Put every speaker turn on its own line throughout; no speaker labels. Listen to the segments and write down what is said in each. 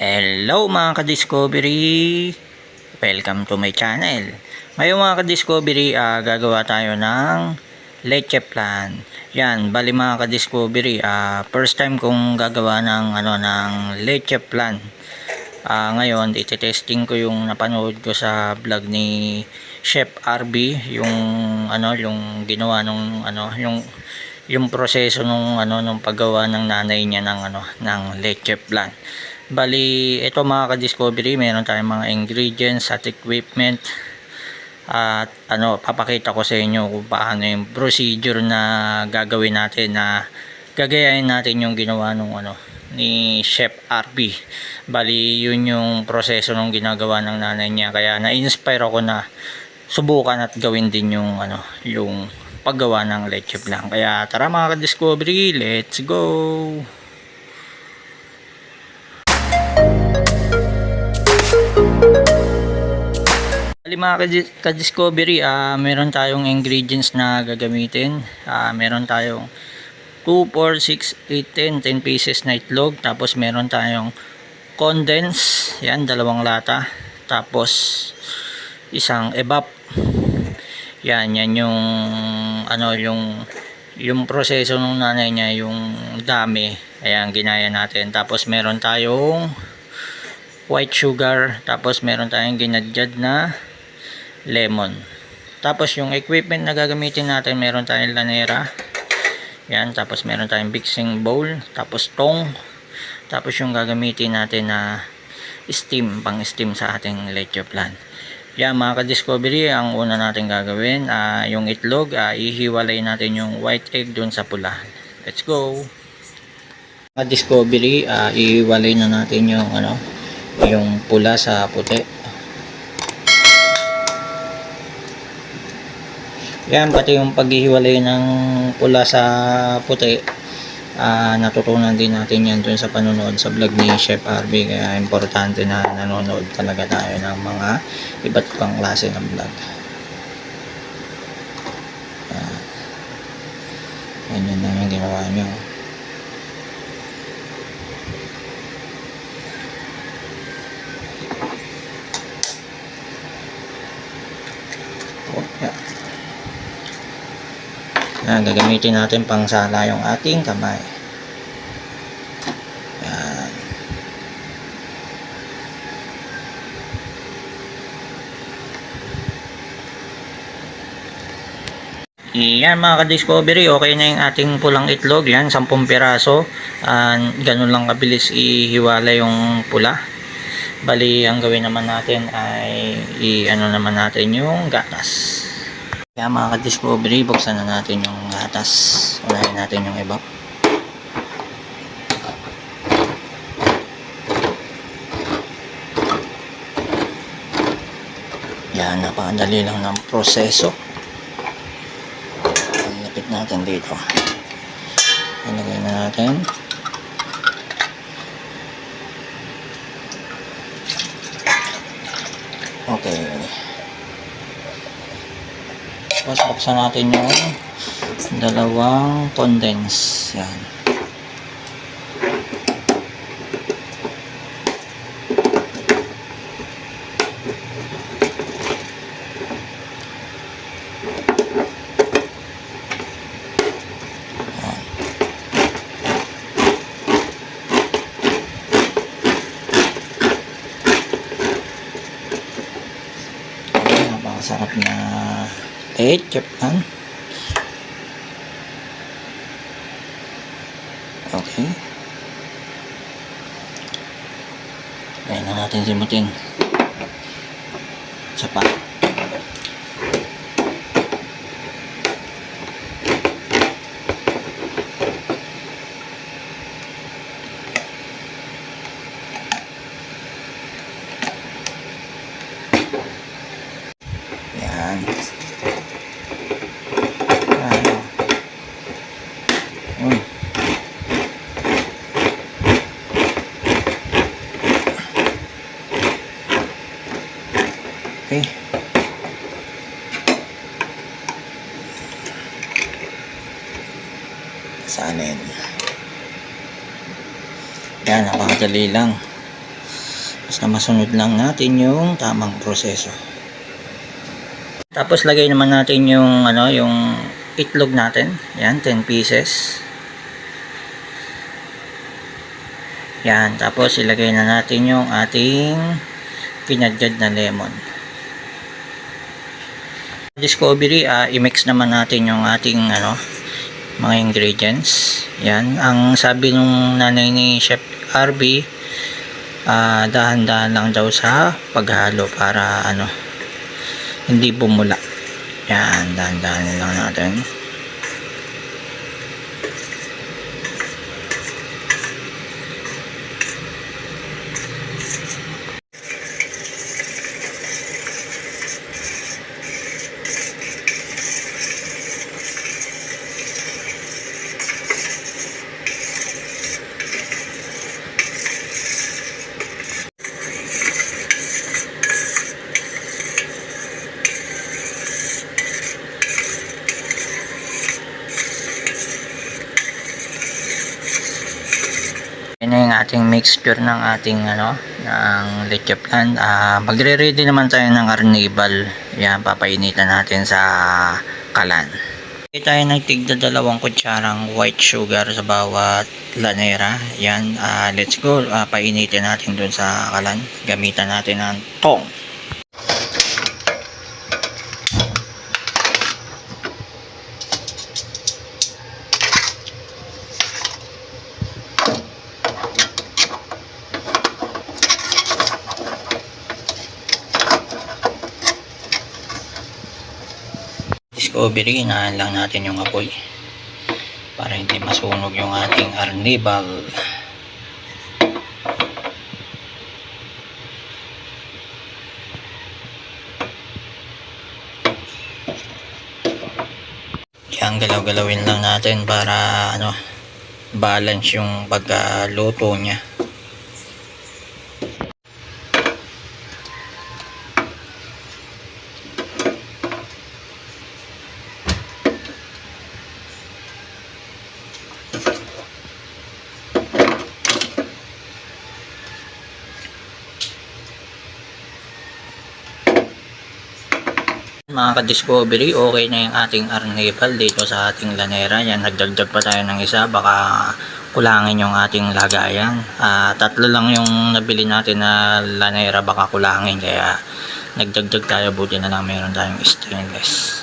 Hello mga ka-discovery! Welcome to my channel. Ngayon mga ka-discovery, ah, gagawa tayo ng leche plan. Yan, bali mga ka-discovery, ah, first time kong gagawa ng, ano, ng leche plan. Ah, ngayon, iti-testing ko yung napanood ko sa vlog ni Chef RB, yung ano, yung ginawa nung ano, yung yung proseso nung ano nung paggawa ng nanay niya ng ano ng leche plan. Bali, ito mga ka-discovery, meron tayong mga ingredients at equipment at ano, papakita ko sa inyo kung paano yung procedure na gagawin natin na gagayahin natin yung ginawa nung ano ni Chef RB. Bali, yun yung proseso nung ginagawa ng nanay niya. Kaya na-inspire ako na subukan at gawin din yung ano, yung paggawa ng leche plan. Kaya tara mga ka-discovery, let's go! Bali mga ka- ka-discovery, ah, meron tayong ingredients na gagamitin. Ah, meron tayong 2, 4, 6, 8, 10, 10 pieces na itlog. Tapos meron tayong condense, yan, dalawang lata. Tapos isang evap. Yan, yan yung ano yung yung proseso ng nanay niya, yung dami. Ayan, ginaya natin. Tapos meron tayong white sugar. Tapos meron tayong ginadyad na lemon. Tapos yung equipment na gagamitin natin, meron tayong lanera. Yan, tapos meron tayong mixing bowl, tapos tong. Tapos yung gagamitin natin na steam, pang steam sa ating leche plan. Yan mga ka-discovery, ang una natin gagawin, ah, yung itlog, ah, ihiwalay natin yung white egg dun sa pula. Let's go! Mga discovery, ah, ihiwalay na natin yung ano, yung pula sa puti. Yan, pati yung paghihiwalay ng pula sa puti, ah natutunan din natin yan dun sa panonood sa vlog ni Chef RB. Kaya importante na nanonood talaga tayo ng mga iba't ibang klase ng vlog. Yan. Yan yun lang yung ginawa nyo. Yan, gagamitin natin pang sala yung ating kamay. Yan. Yan mga ka-discovery, okay na yung ating pulang itlog. Yan, 10 piraso. Ah, ganun lang kabilis ihiwala yung pula. Bali, ang gawin naman natin ay i-ano naman natin yung gatas. Kaya mga ka-discovery, buksan na natin yung gatas. Unahin natin yung iba. Yan, napakadali lang ng proseso. Lapit natin dito. Ilagay na natin. Okay. Tapos buksan natin yung dalawang condense. Yan. Ayan, napakasarap na egg Japan. Okay. Ayan na natin simutin. Isa pa. Yan. Ano? Uy. Okay. Napakadali lang. Basta masunod lang natin yung tamang proseso. Tapos lagay naman natin yung ano, yung itlog natin. Yan, 10 pieces. Yan, tapos ilagay na natin yung ating pinadjad na lemon. Discovery, ah, i-mix naman natin yung ating ano, mga ingredients. Yan, ang sabi nung nanay ni Chef RB, ah, dahan-dahan lang daw sa paghalo para ano, hindi bumula. Yan, dahan-dahan lang natin. Ating mixture ng ating ano, ng leche plan. Ah, magre-ready naman tayo ng carnival. Yan, papainitan natin sa kalan. Okay, tayo nagtigda dalawang kutsarang white sugar sa bawat lanera. Yan, ah, let's go. Ah, painitin natin dun sa kalan. Gamitan natin ng tong. Discovery, inahan lang natin yung apoy para hindi masunog yung ating arnibal. Yan, galaw-galawin lang natin para ano, balance yung pagkaluto niya. Mga ka-discovery, okay na yung ating arnibal dito sa ating lanera. Yan, nagdagdag pa tayo ng isa. Baka kulangin yung ating lagayan. Ah, tatlo lang yung nabili natin na lanera. Baka kulangin. Kaya nagdagdag tayo. Buti na lang meron tayong stainless.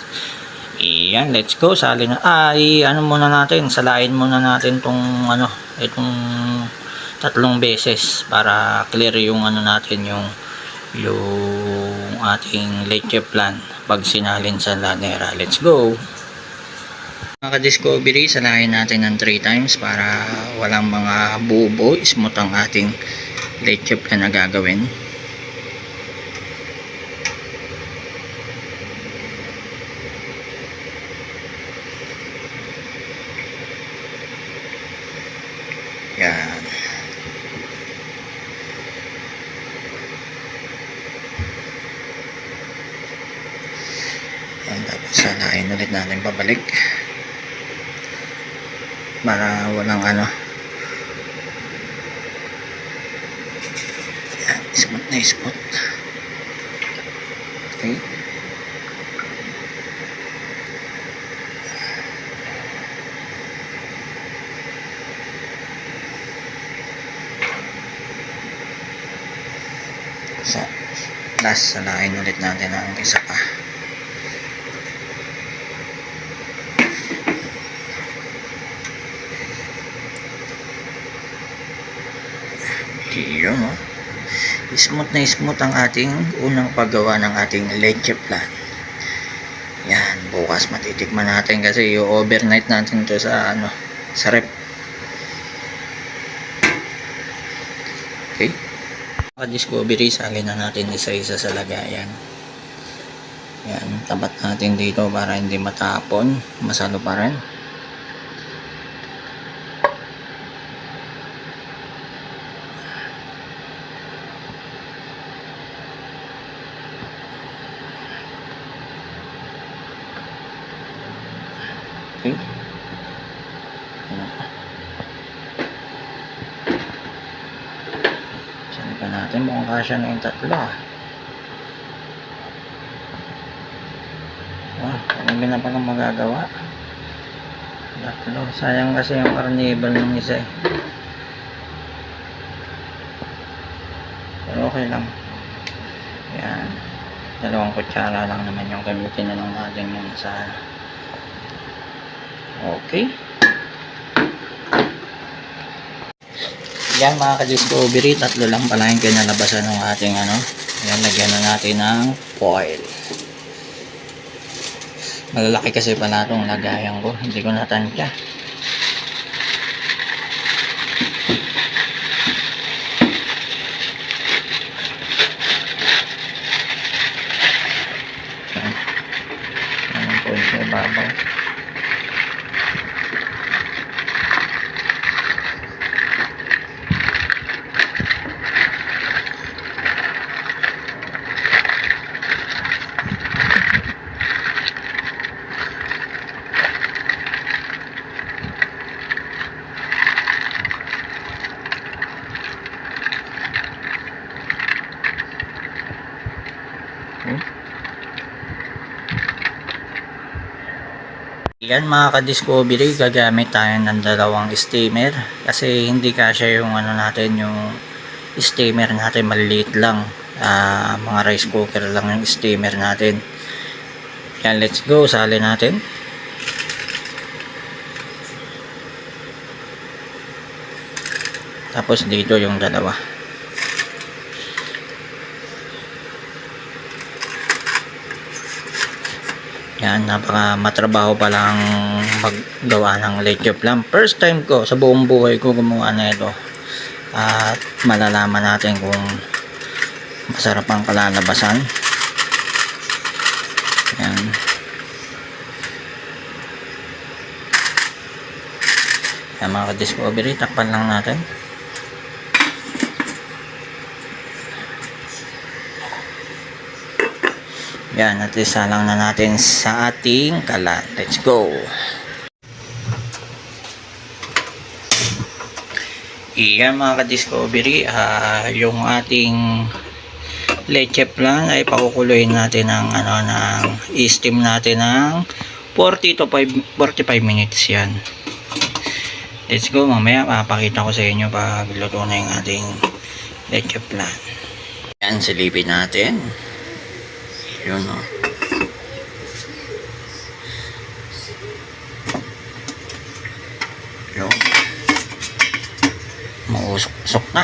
Iyan, let's go. Sali na. I- ano muna natin. Salain muna natin tong ano, itong tatlong beses para clear yung ano natin yung yung ating leche plan pag sinalin sa lanera. Let's go! Mga ka-discovery, salahin natin ng 3 times para walang mga bubo, smooth ang ating leche plan na gagawin. Yan. Yan, tapos sanayin ulit natin pabalik para walang ano. Yan, smooth na smooth okay. Sa last sanayin ulit natin ang isa pa Yun, oh. Smooth na smooth ang ating unang paggawa ng ating leche plan. Yan, bukas matitikman natin kasi i-overnight natin to sa ano, sa rep. Okay? Maka-discovery, salin na natin isa-isa sa lagayan. Yan, tapat natin dito para hindi matapon. Masalo pa rin. Okay. Ayan. Sali pa natin. Mukhang kasya na yung tatlo ah. Ah, ano na palang magagawa? Tatlo. Sayang kasi yung carnival ng isa eh. Pero okay lang. Yan. Dalawang kutsara lang naman yung gamitin na lang natin yun sa Okay. Yan mga ka-discovery, tatlo lang pala yung kinalabasan ng ating ano. Yan, lagyan na natin ng foil. Malalaki kasi pala itong lagayan ko. Hindi ko natansya. Yan. Yan ang foil sa ibabaw. Yan mga ka-discovery, gagamit tayo ng dalawang steamer kasi hindi kasya yung ano natin, yung steamer natin maliliit lang. Ah, mga rice cooker lang yung steamer natin. Yan, let's go, sali natin. Tapos dito yung dalawa. Yan, napaka matrabaho pa lang maggawa ng leche flan. First time ko sa buong buhay ko gumawa na ito. At malalaman natin kung masarap ang kalalabasan. Yan. Yan mga discovery takpan lang natin. Yan, at isa lang na natin sa ating kalan. Let's go! Iyan mga ka-discovery, ah, yung ating leche plan ay pakukuloyin natin ng ano ng i-steam natin ng 40 to 5, 45 minutes yan. Let's go, mamaya papakita ko sa inyo pag luto na yung ating leche plan. Yan, silipin natin. Yun o. Yun. Mausok-usok na.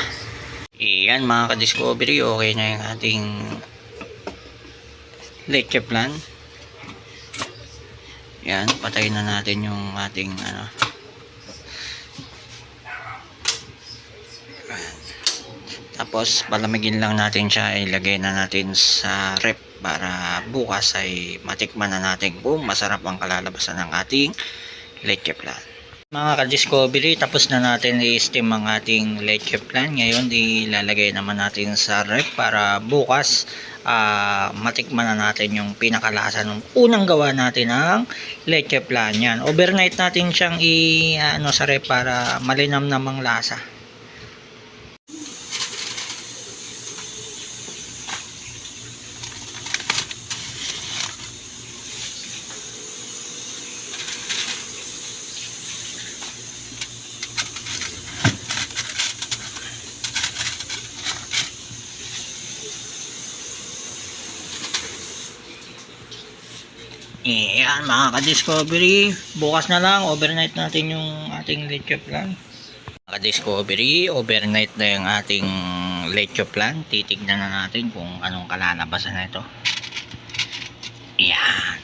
Iyan mga ka-discovery, okay na yung ating leche plan. Yan, patayin na natin yung ating ano. Tapos palamigin lang natin siya, ilagay na natin sa rep para bukas ay matikman na natin kung masarap ang kalalabasan ng ating leche plan. Mga ka-discovery, tapos na natin i-steam ang ating leche plan. Ngayon, ilalagay naman natin sa rep para bukas ah, matikman na natin yung pinakalasa ng unang gawa natin ng leche plan. Yan. Overnight natin siyang i ano sa rep para malinam namang lasa. Iyan mga ka-discovery, bukas na lang, overnight natin yung ating leche plan. Mga ka-discovery, overnight na yung ating leche plan. Titignan na natin kung anong kalalabasan na ito. Iyan.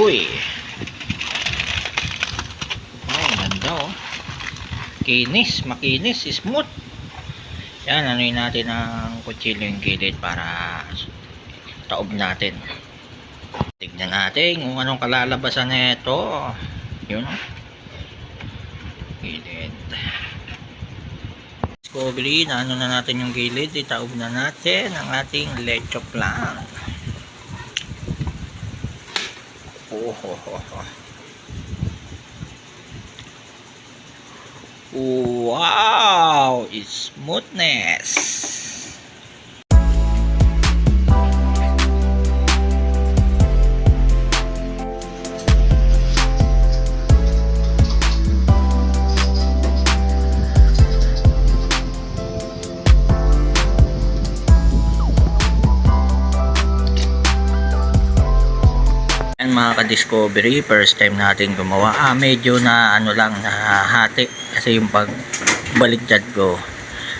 Uy! Oh, ganda oh. Kinis, makinis, smooth. Yan, ano natin ang kutsilyo yung gilid para taob natin. Tignan natin kung anong kalalabasan na ito. Yun oh. Gilid. Discovery, na ano na natin yung gilid. Itaob na natin ang ating lecho plan. Oh, oh, oh, oh. Wow! Smoothness! Mga ka-discovery, first time natin gumawa. Ah, medyo na ano lang, nahati. Kasi yung pagbaligtad ko.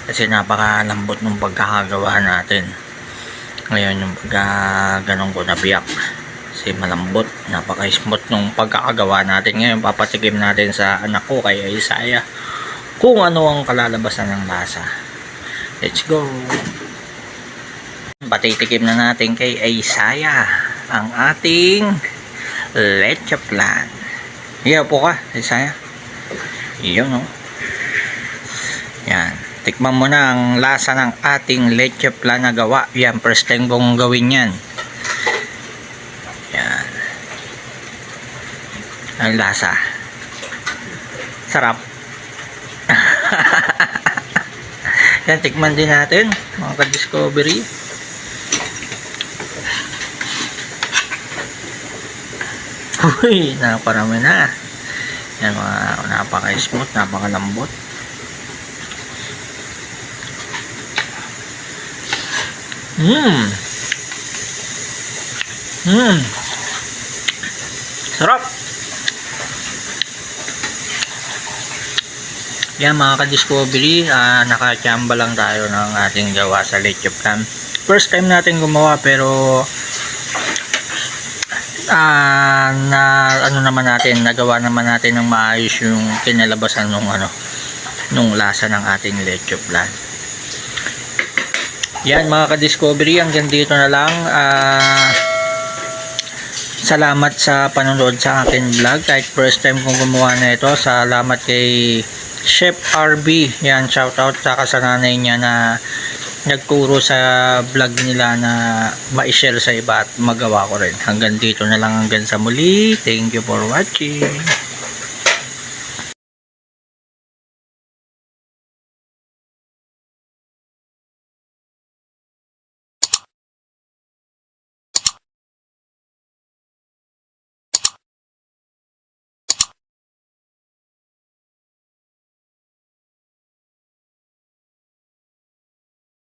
Kasi napakalambot ng pagkakagawa natin. Ngayon yung pagka ganun ko nabiyak. Kasi malambot, napaka-smooth nung pagkakagawa natin. Ngayon papatikim natin sa anak ko kay Isaiah kung ano ang kalalabasan ng lasa. Let's go! Patitikim na natin kay Isaiah ang ating leche plan. Hiya po ka, Isaiah. Iyon, no? Yan. Tikman mo na ang lasa ng ating leche plan na gawa. Yan, first time kong gawin yan. Yan. Ang lasa. Sarap. yan, tikman din natin, mga ka-discovery. Uy, naparami na. Yan mga napaka-smooth, napaka-lambot. Mmm. Mmm. Sarap. Yan mga ka-discovery, ah, nakachamba lang tayo ng ating gawa sa leche plan. First time natin gumawa pero ah na ano naman natin nagawa naman natin ng maayos yung kinalabasan nung ano nung lasa ng ating leche plan yan mga ka-discovery hanggang dito na lang. Ah salamat sa panonood sa akin vlog. Kahit first time kong gumawa na ito salamat kay Chef RB yan shout out sa kasananay niya na nagturo sa vlog nila na ma-share sa iba at magawa ko rin. Hanggang dito na lang hanggang sa muli. Thank you for watching.